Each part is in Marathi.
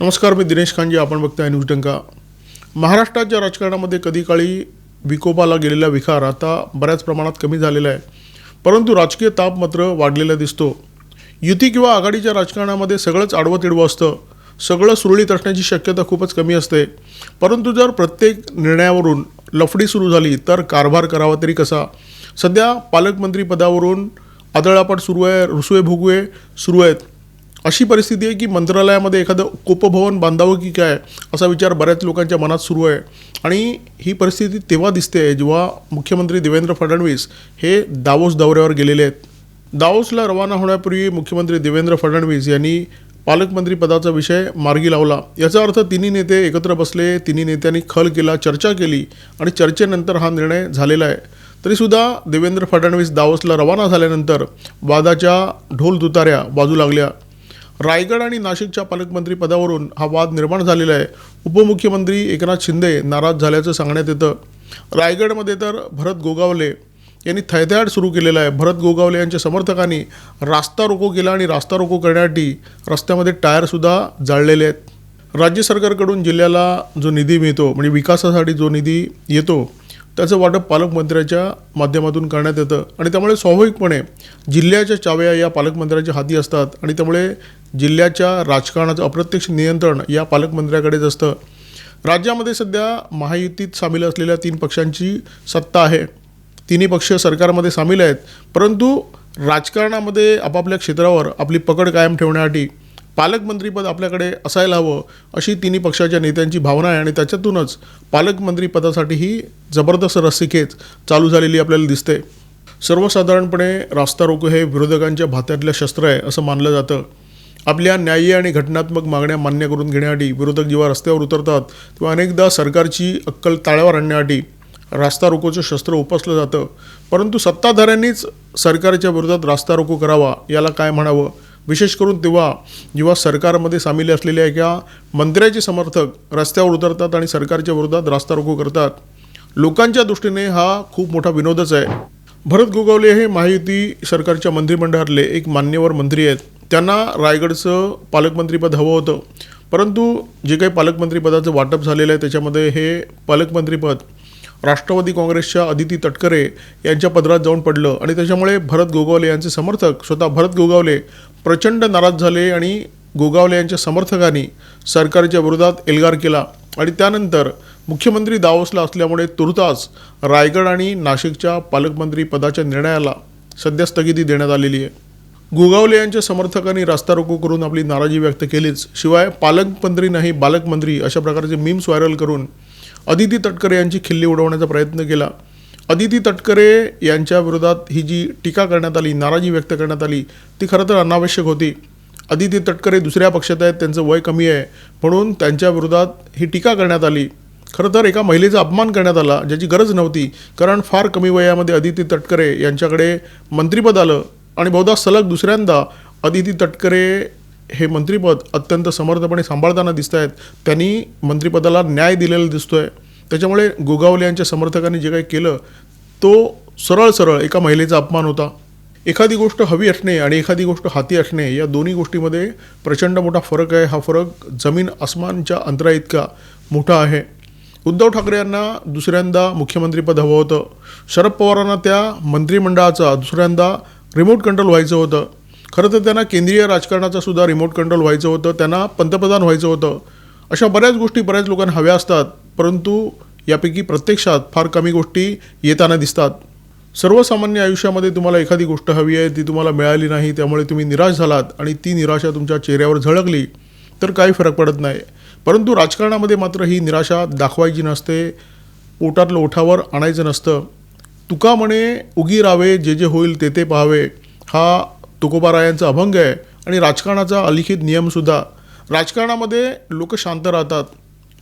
नमस्कार मी दिनेश खानजी आपण बघताय न्यूज डंका. महाराष्ट्राच्या राजकारणामध्ये कधी काळी विकोपाला गेलेला विखार आता बऱ्याच प्रमाणात कमी झालेला आहे. परंतु राजकीय ताप मात्र वाढलेला दिसतो. युती किंवा आघाडीच्या राजकारणामध्ये सगळंच आडवं तिडवं असतं. सगळं सुरळीत असण्याची शक्यता खूपच कमी असते. परंतु जर प्रत्येक निर्णयावरून लफडी सुरू झाली तर कारभार करावा तरी कसा? सध्या पालकमंत्री पदावरून आदळापट सुरू आहे रुसवे भुगवे सुरू आहेत. अशी परिस्थिती आहे की मंत्रालयामध्ये एखादं कोपभवन बांधावं की काय असा विचार बऱ्याच लोकांच्या मनात सुरू आहे. आणि ही परिस्थिती तेव्हा दिसते जेव्हा मुख्यमंत्री देवेंद्र फडणवीस हे दावोस दौऱ्यावर गेलेले आहेत. दावोसला रवाना होण्यापूर्वी मुख्यमंत्री देवेंद्र फडणवीस यांनी पालकमंत्रीपदाचा विषय मार्गी लावला. याचा अर्थ तिन्ही नेते एकत्र बसले तिन्ही नेत्यांनी खल केला चर्चा केली आणि चर्चेनंतर हा निर्णय झालेला आहे. तरीसुद्धा देवेंद्र फडणवीस दावोसला रवाना झाल्यानंतर वादाच्या ढोल तुताऱ्या बाजू लागल्या. रायगड आणि नाशिकच्या पालकमंत्री पदावरून हा वाद निर्माण झालेला आहे. उपमुख्यमंत्री एकनाथ शिंदे नाराज झाल्याचं सांगण्यात येतं. रायगडमध्ये तर भरत गोगावले यांनी थैथयाट सुरू केलेला आहे. भरत गोगावले यांच्या समर्थकांनी रास्ता रोको केला आणि रास्ता रोको करण्यासाठी रस्त्यामध्ये टायरसुद्धा जाळलेले आहेत. राज्य सरकारकडून जिल्ह्याला जो निधी मिळतो म्हणजे विकासासाठी जो निधी येतो त्याचं वाटप पालकमंत्र्याच्या माध्यमातून करण्यात येतं. आणि त्यामुळे स्वाभाविकपणे जिल्ह्याच्या चाव्या या पालकमंत्र्याच्या हाती असतात. आणि त्यामुळे जिल्ह्याच्या राजकारणाचं अप्रत्यक्ष नियंत्रण या पालकमंत्र्याकडेच असतं. राज्यामध्ये सध्या महायुतीत सामील असलेल्या तीन पक्षांची सत्ता आहे. तिन्ही पक्ष सरकारमध्ये सामील आहेत. परंतु राजकारणामध्ये आपापल्या क्षेत्रावर आपली पकड कायम ठेवण्यासाठी पालकमंत्रीपद आपल्याकडे असायला हवं अशी तिन्ही पक्षाच्या नेत्यांची भावना आहे आणि त्याच्यातूनच पालकमंत्रीपदासाठी ही जबरदस्त रस्सीखेच चालू झालेली आपल्याला दिसते. सर्वसाधारणपणे रास्ता रोको हे विरोधकांच्या भात्यातलं शस्त्र आहे असं मानलं जातं. आपल्या न्याय्य आणि घटनात्मक मागण्या मान्य करून घेण्यासाठी विरोधक जेव्हा रस्त्यावर उतरतात तेव्हा अनेकदा सरकारची अक्कल ताळ्यावर आणण्यासाठी रास्ता रोकोचं शस्त्र उपसलं जातं. परंतु सत्ताधाऱ्यांनीच सरकारच्या विरोधात रास्ता रोको करावा याला काय म्हणावं? विशेष करून तेव्हा जेव्हा सरकारमध्ये सामील असलेल्या एका मंत्र्याचे समर्थक रस्त्यावर उतरतात आणि सरकारच्या विरोधात रास्ता रोको करतात. लोकांच्या दृष्टीने हा खूप मोठा विनोदच आहे. भरत गोगावले हे महायुती सरकारच्या मंत्रिमंडळातले एक मान्यवर मंत्री आहेत. त्यांना रायगडचं पालकमंत्रीपद हवं होतं. परंतु जे काही पालकमंत्रीपदाचं वाटप झालेलं आहे त्याच्यामध्ये हे पालकमंत्रीपद राष्ट्रवादी काँग्रेसच्या अदिती तटकरे यांच्या पदरात जाऊन पडलं आणि त्याच्यामुळे भरत गोगावले यांचे समर्थक स्वतः भरत गोगावले प्रचंड नाराज झाले आणि गोगावले यांच्या समर्थकांनी सरकारच्या विरोधात एल्गार केला. आणि त्यानंतर मुख्यमंत्री दावोसला असल्यामुळे तुर्तास रायगड आणि नाशिकच्या पालकमंत्री पदाच्या निर्णयाला सध्या स्थगिती देण्यात आलेली आहे. गोगावले यांच्या समर्थकांनी रास्ता रोको करून आपली नाराजी व्यक्त केलीच. शिवाय पालकमंत्री नाही बालकमंत्री अशा प्रकारचे मीम्स व्हायरल करून अदिती तटकरे यांची खिल्ली उडवण्याचा प्रयत्न केला. अदिती तटकरे यांच्या विरोधात ही जी टीका करण्यात आली नाराजी व्यक्त करण्यात आली ती खरं तर अनावश्यक होती. अदिती तटकरे दुसऱ्या पक्षात आहेत त्यांचं वय कमी आहे म्हणून त्यांच्या विरोधात ही टीका करण्यात आली. खरं तर एका महिलेचा अपमान करण्यात आला ज्याची गरज नव्हती कारण फार कमी वयामध्ये अदिती तटकरे यांच्याकडे मंत्रिपद आलं. आणि बहुधा सलग दुसऱ्यांदा अदिती तटकरे हे मंत्रिपद अत्यंत समर्थपणे सांभाळताना दिसत आहेत त्यांनी मंत्रिपदाला न्याय दिलेला दिसतोय. त्याच्यामुळे गोगावले यांच्या समर्थकांनी जे काही केलं तो सरळ सरळ एका महिलेचा अपमान होता. एखादी गोष्ट हवी असणे आणि एखादी गोष्ट हाती असणे या दोन्ही गोष्टीमध्ये प्रचंड मोठा फरक आहे. हा फरक जमीन आसमानच्या अंतरा इतका मोठा आहे. उद्धव ठाकरे यांना दुसऱ्यांदा मुख्यमंत्रीपद हवं होतं. शरद पवारांना त्या मंत्रिमंडळाचा दुसऱ्यांदा रिमोट कंट्रोल व्हायचं होतं. खरं तर त्यांना केंद्रीय राजकारणाचा सुद्धा रिमोट कंट्रोल व्हायचं होतं. त्यांना पंतप्रधान व्हायचं होतं. अशा बऱ्याच गोष्टी बऱ्याच लोकांना हव्या असतात. परंतु यापैकी प्रत्यक्षात फार कमी गोष्टी येताना दिसतात. सर्वसामान्य आयुष्यामध्ये तुम्हाला एखादी गोष्ट हवी आहे ती तुम्हाला मिळाली नाही त्यामुळे तुम्ही निराश झालात आणि ती निराशा तुमच्या चेहऱ्यावर झळकली तर काही फरक पडत नाही. परंतु राजकारणामध्ये मात्र ही निराशा दाखवायची नसते पोटातलं ओठावर आणायचं नसतं. तुका म्हणे उगी रावे जे जे होईल ते ते पाहावे. हा तुकोबारायांचा अभंग आहे आणि राजकारणाचा अलिखित नियमसुद्धा राजकारणामध्ये लोक शांत राहतात.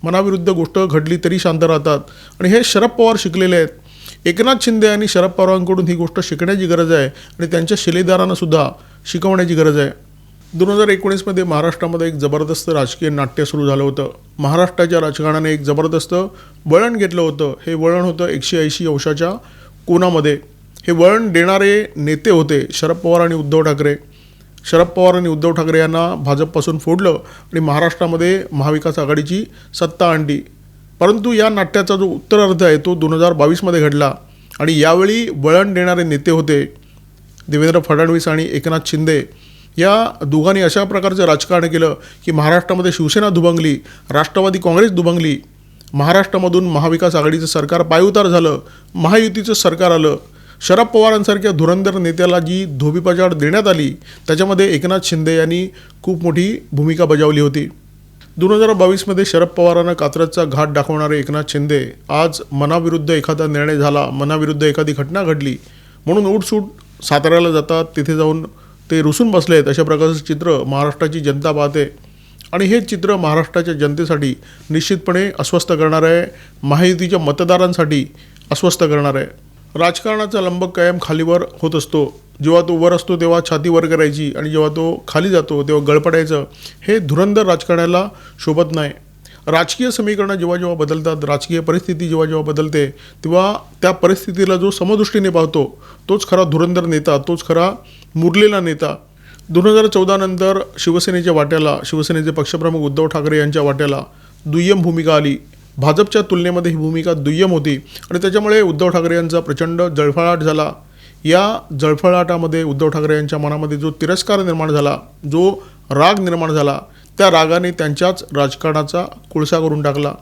मनाविरुद्ध गोष्ट घडली तरी शांत राहतात. आणि हे शरद पवार शिकलेले आहेत. एकनाथ शिंदे आणि शरद पवारांकडून ही गोष्ट शिकण्याची गरज आहे आणि त्यांच्या शिलेदारांनासुद्धा शिकवण्याची गरज आहे. दोन हजार एकोणीसमध्ये महाराष्ट्रामध्ये एक जबरदस्त राजकीय नाट्य सुरू झालं होतं. महाराष्ट्राच्या राजकारणाने एक जबरदस्त वळण घेतलं होतं. हे वळण होतं एकशे ऐंशी अंशाच्या कोणामध्ये? हे वळण देणारे नेते होते शरद पवार आणि उद्धव ठाकरे. शरद पवार आणि उद्धव ठाकरे यांना भाजपपासून फोडलं आणि महाराष्ट्रामध्ये महाविकास आघाडीची सत्ता आणली. परंतु या नाट्याचा जो उत्तरार्ध आहे तो दोन हजार बावीसमध्ये घडला आणि यावेळी वळण देणारे नेते होते देवेंद्र फडणवीस आणि एकनाथ शिंदे. या दोघांनी अशा प्रकारचं राजकारण केलं की महाराष्ट्रामध्ये शिवसेना दुभंगली राष्ट्रवादी काँग्रेस दुभंगली महाराष्ट्रामधून महाविकास आघाडीचं सरकार पायउतार झालं महायुतीचं सरकार आलं. शरद पवारांसारख्या धुरंधर नेत्याला जी धोबीपजाड देण्यात आली त्याच्यामध्ये एकनाथ शिंदे यांनी खूप मोठी भूमिका बजावली होती. दोन हजार बावीसमध्ये शरद पवारांना कात्रजचा घाट दाखवणारे एकनाथ शिंदे आज मनाविरुद्ध एखादा निर्णय झाला मनाविरुद्ध एखादी घटना घडली. म्हणून उठसूट साताऱ्याला जातात तिथे जाऊन ते रुसून बसले आहेत अशा प्रकारचं चित्र महाराष्ट्राची जनता पाहते. आणि हे चित्र महाराष्ट्राच्या जनतेसाठी निश्चितपणे अस्वस्थ करणार आहे. महायुतीच्या मतदारांसाठी अस्वस्थ करणार आहे. राजकारणाचा लंबक कायम खालीवर होत असतो. जेव्हा तो वर असतो तेव्हा छाती वर करायची आणि जेव्हा तो खाली जातो तेव्हा गळपडायचं हे धुरंधर राजकारणाला शोभत नाही. राजकीय समीकरणं जेव्हा जेव्हा बदलतात राजकीय परिस्थिती जेव्हा जेव्हा बदलते तेव्हा त्या परिस्थितीला जो समदृष्टीने पाहतो तोच खरा धुरंधर नेता तोच खरा मुरलेला नेता दोन हजार चौदानंतर शिवसेनेच्या वाट्याला शिवसेनेचे पक्षप्रमुख उद्धव ठाकरे यांच्या वाट्याला दुय्यम भूमिका आली. भाजपच्या तुलनेमध्ये ही भूमिका दुय्यम होती आणि त्याच्यामुळे उद्धव ठाकरे यांचा प्रचंड जळफळाट झाला. या जळफळाटामध्ये उद्धव ठाकरे यांच्या मनामध्ये जो तिरस्कार निर्माण झाला जो राग निर्माण झाला त्या रागाने त्यांच्याच राजकारणाचा कोळसा करून टाकला.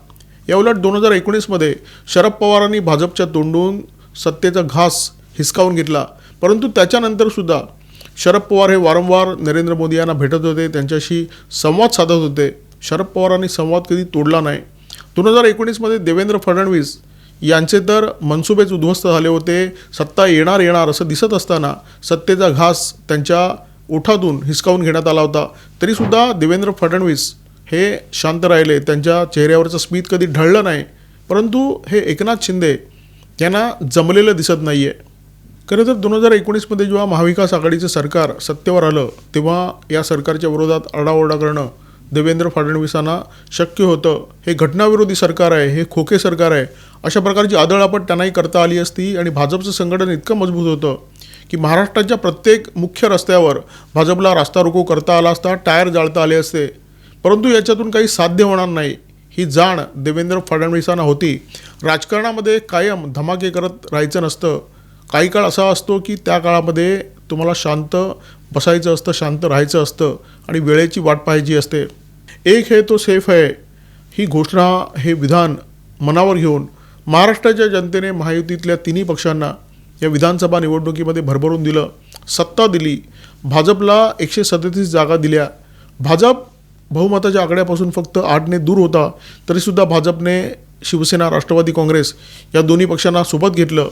याउलट दोन हजार एकोणीसमध्ये शरद पवारांनी भाजपच्या तोंडून सत्तेचा घास हिसकावून घेतला. परंतु त्याच्यानंतरसुद्धा शरद पवार हे वारंवार नरेंद्र मोदी यांना भेटत होते त्यांच्याशी संवाद साधत होते. शरद पवारांनी संवाद कधी तोडला नाही. दोन हजार एकोणीसमध्ये देवेंद्र फडणवीस यांचे तर मनसुबेच उद्ध्वस्त झाले होते. सत्ता येणार येणार असं दिसत असताना सत्तेचा घास त्यांच्या ओठातून हिसकावून घेण्यात आला होता. तरीसुद्धा देवेंद्र फडणवीस हे शांत राहिले. त्यांच्या चेहऱ्यावरचं स्मित कधी ढळलं नाही. परंतु हे एकनाथ शिंदे यांना जमलेलं दिसत नाही आहे खरं तर दोन हजार एकोणीसमध्ये जेव्हा महाविकास आघाडीचं सरकार सत्तेवर आलं तेव्हा या सरकारच्या विरोधात आरडाओरडा करणं देवेंद्र फडणवीसांना शक्य होतं. हे घटनाविरोधी सरकार आहे हे खोके सरकार आहे. अशा प्रकारची आदळआपट त्यांनाही करता आली असती आणि भाजपचं संघटन इतकं मजबूत होतं की महाराष्ट्राच्या प्रत्येक मुख्य रस्त्यावर भाजपला रास्ता रोको करता आला असता टायर जाळता आले असते. परंतु याच्यातून काही साध्य होणार नाही. ही जाण देवेंद्र फडणवीसांना होती. राजकारणामध्ये कायम धमाके करत राहायचं नसतं. काही काळ असा असतो की त्या काळामध्ये तुम्हाला शांत बसायचं असतं शांत राहायचं असतं आणि वेळेची वाट पाहायची असते. एक है तो सेफ है ही घोषणा हे विधान मनावर घेऊन महाराष्ट्राच्या जनतेने महायुतीतल्या तिन्ही पक्षांना या विधानसभा निवडणुकीमध्ये भरभरून दिलं. सत्ता दिली. भाजपला एकशे सदतीस जागा दिल्या. भाजप बहुमताच्या आकड्यापासून फक्त आठने दूर होता तरीसुद्धा भाजपने शिवसेना राष्ट्रवादी काँग्रेस या दोन्ही पक्षांना सोबत घेतलं.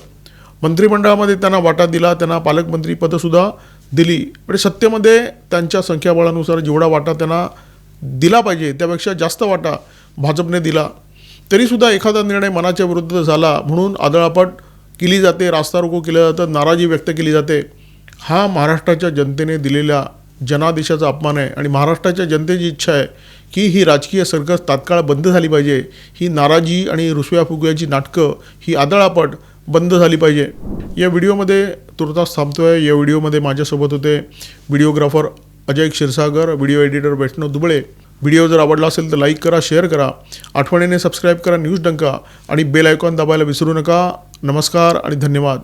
मंत्रिमंडळामध्ये त्यांना वाटा दिला त्यांना पालकमंत्रीपदंसुद्धा दिली. म्हणजे सत्तेमध्ये त्यांच्या संख्याबळानुसार जेवढा वाटा त्यांना दिला पाहिजे त्यापेक्षा जास्त वाटा भाजपने दिला. तरीसुद्धा एखादा निर्णय मनाच्या विरुद्ध झाला म्हणून आदळापट केली जाते रास्ता रोको केलं जातं नाराजी व्यक्त केली जाते. हा महाराष्ट्राच्या जनतेने दिलेल्या जनादेशाचा अपमान आहे आणि महाराष्ट्राच्या जनतेची इच्छा आहे की ही राजकीय सर्कस तात्काळ बंद झाली पाहिजे. ही नाराजी आणि रुसव्या फुगव्याची नाटकं ही आदळापट बंद झाली पाहिजे. या व्हिडिओमध्ये तुर्तास थांबतोय. या व्हिडिओमध्ये माझ्यासोबत होते videographer Ajay Kshirsagar video editor Vaishnav Dubale. Video जर आवडला असेल तर लाईक करा शेअर करा. आठवणीने सबस्क्राईब करा न्यूज डंका आणि बेल आयकॉन दाबायला विसरू नका. नमस्कार आणि धन्यवाद.